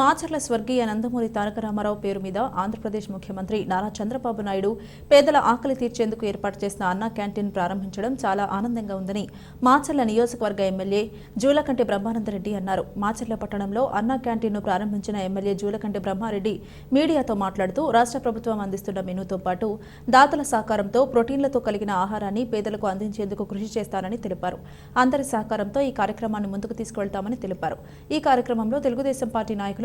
మాచర్ల స్వర్గీయ నందమూరి తారక రామారావు పేరు మీద ఆంధ్రప్రదేశ్ ముఖ్యమంత్రి నారా చంద్రబాబు నాయుడు పేదల ఆకలి తీర్చేందుకు ఏర్పాటు చేసిన అన్నా క్యాంటీన్ ప్రారంభించడం చాలా ఆనందంగా ఉందని మాచర్ల నియోజకవర్గ ఎమ్మెల్యే జూలకంటి బ్రహ్మానందరెడ్డి అన్నారు. మాచర్ల పట్టణంలో అన్నా క్యాంటీన్ను ప్రారంభించిన ఎమ్మెల్యే జూలకంటి బ్రహ్మారెడ్డి మీడియాతో మాట్లాడుతూ రాష్ట్ర ప్రభుత్వం అందిస్తున్న మెనూతో పాటు దాతల సహకారంతో ప్రోటీన్లతో కలిగిన ఆహారాన్ని పేదలకు అందించేందుకు కృషి చేస్తానని తెలిపారు. అందరి సహకారంతో ఈ కార్యక్రమాన్ని ముందుకు తీసుకువెళ్తామని తెలిపారు. ఈ కార్యక్రమంలో తెలుగుదేశం పార్టీ నాయకులు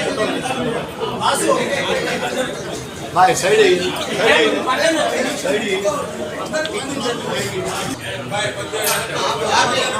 బాయ్ సైడ్ అయ్యి సైడ్ అయ్యి సైడ్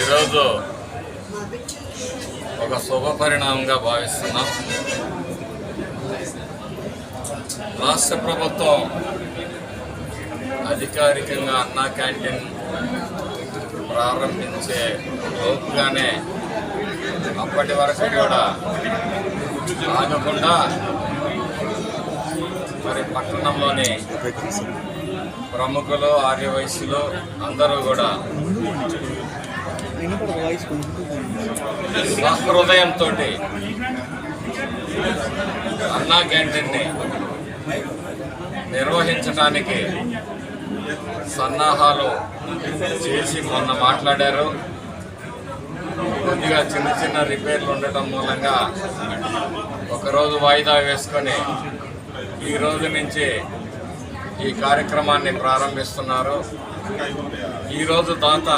ఈరోజు ఒక శుభ పరిణామంగా భావిస్తున్నాం. రాష్ట్ర ప్రభుత్వం అధికారికంగా అన్నా క్యాంటీన్ ప్రారంభించే లోపుగానే అప్పటి వరకు కూడా ఆగకుండా మరి పట్టణంలోని ప్రముఖులు ఆర్యవయస్సులు అందరూ కూడా సహృదయంతో అన్నా క్యాంటీన్ని నిర్వహించడానికి సన్నాహాలు చేసి మొన్న మాట్లాడారు. కొద్దిగా చిన్న చిన్న రిపేర్లు ఉండటం మూలంగా ఒకరోజు వాయిదా వేసుకొని ఈ రోజు నుంచి ఈ కార్యక్రమాన్ని ప్రారంభిస్తున్నారు. ఈరోజు దాత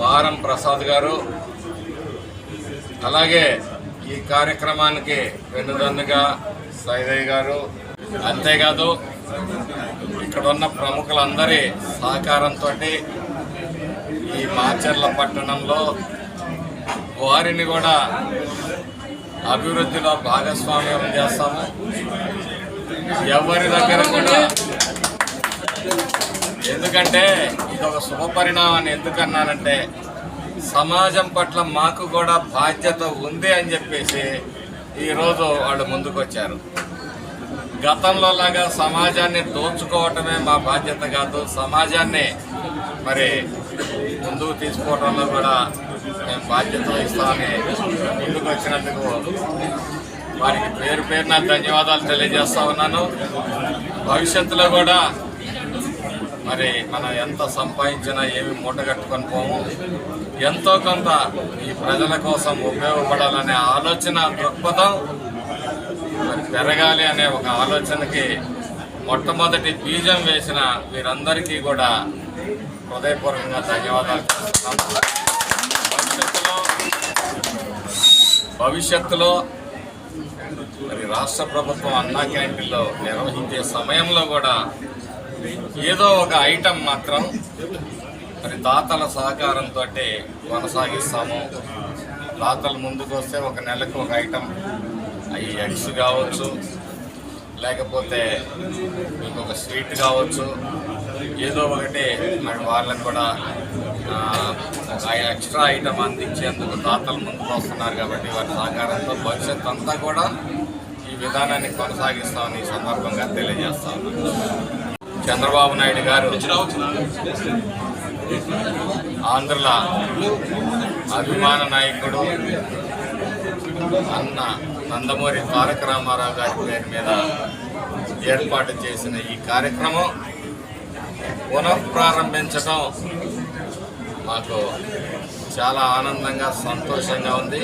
భారం ప్రసాద్ గారు. అలాగే ఈ కార్యక్రమానికి వెన్నుదన్నుగా సైదయ్య గారు. అంతేకాదు ఇక్కడ ఉన్న ప్రముఖులందరి సహకారంతో ఈ మాచర్ల పట్టణంలో వారిని కూడా అభివృద్ధిలో భాగస్వామ్యం చేస్తాము. ఎవరి దగ్గర కూడా ఎందుకంటే ఇది ఒక శుభ పరిణామాన్ని ఎందుకన్నానంటే సమాజం పట్ల మాకు కూడా బాధ్యత ఉంది అని చెప్పేసి ఈరోజు వాళ్ళు ముందుకొచ్చారు. గతంలో లాగా సమాజాన్ని దోచుకోవటమే మా బాధ్యత కాదు సమాజాన్ని మరి ముందుకు తీసుకోవడంలో కూడా మేము బాధ్యత వహిస్తామని ముందుకు వచ్చినందుకు వారికి పేరు పేరున ధన్యవాదాలు తెలియజేస్తా ఉన్నాను. భవిష్యత్తులో కూడా మరి మనం ఎంత సంపాదించినా ఏమి మూటగట్టుకొని పోము. ఎంతో కొంత ఈ ప్రజల కోసం ఉపయోగపడాలనే ఆలోచన దృక్పథం పెరగాలి అనే ఒక ఆలోచనకి మొట్టమొదటి బీజం వేసిన వీరందరికీ కూడా హృదయపూర్వకంగా ధన్యవాదాలు భవిష్యత్తులో భవిష్యత్తులో మరి రాష్ట్ర ప్రభుత్వం అన్నా క్యాంటీన్లో నిర్వహించే సమయంలో కూడా ఏదో ఒక ఐటెం మాత్రం మరి దాతల సహకారంతో కొనసాగిస్తాము. దాతలు ముందుకు వస్తే ఒక నెలకు ఒక ఐటెం. అవి ఎగ్స్ కావచ్చు లేకపోతే మీకు ఒక స్వీట్ కావచ్చు ఏదో ఒకటి మరి వాళ్ళకు కూడా ఎక్స్ట్రా ఐటమ్ అందించేందుకు దాతలు ముందుకు వస్తున్నారు కాబట్టి వారి సహకారంతో భవిష్యత్ అంతా కూడా ఈ విధానాన్ని కొనసాగిస్తామని ఈ సందర్భంగా తెలియజేస్తాను. చంద్రబాబు నాయుడు గారు ఆంధ్రుల అభిమాన నాయకుడు అన్న నందమూరి తారక రామారావు గారి పేరు మీద ఏర్పాటు చేసిన ఈ కార్యక్రమం పునఃప్రారంభించడం మాకు చాలా ఆనందంగా సంతోషంగా ఉంది.